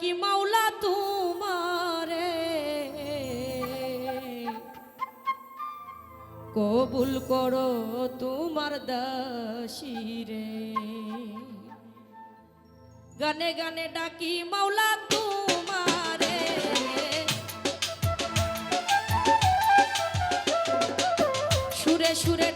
কি মাওলা তোমারে? কবুল করো তোমার দাসিরে। গানে গানে ডাকি মাওলা তোমারে। সুরে সুরে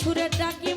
সুরে ডাকি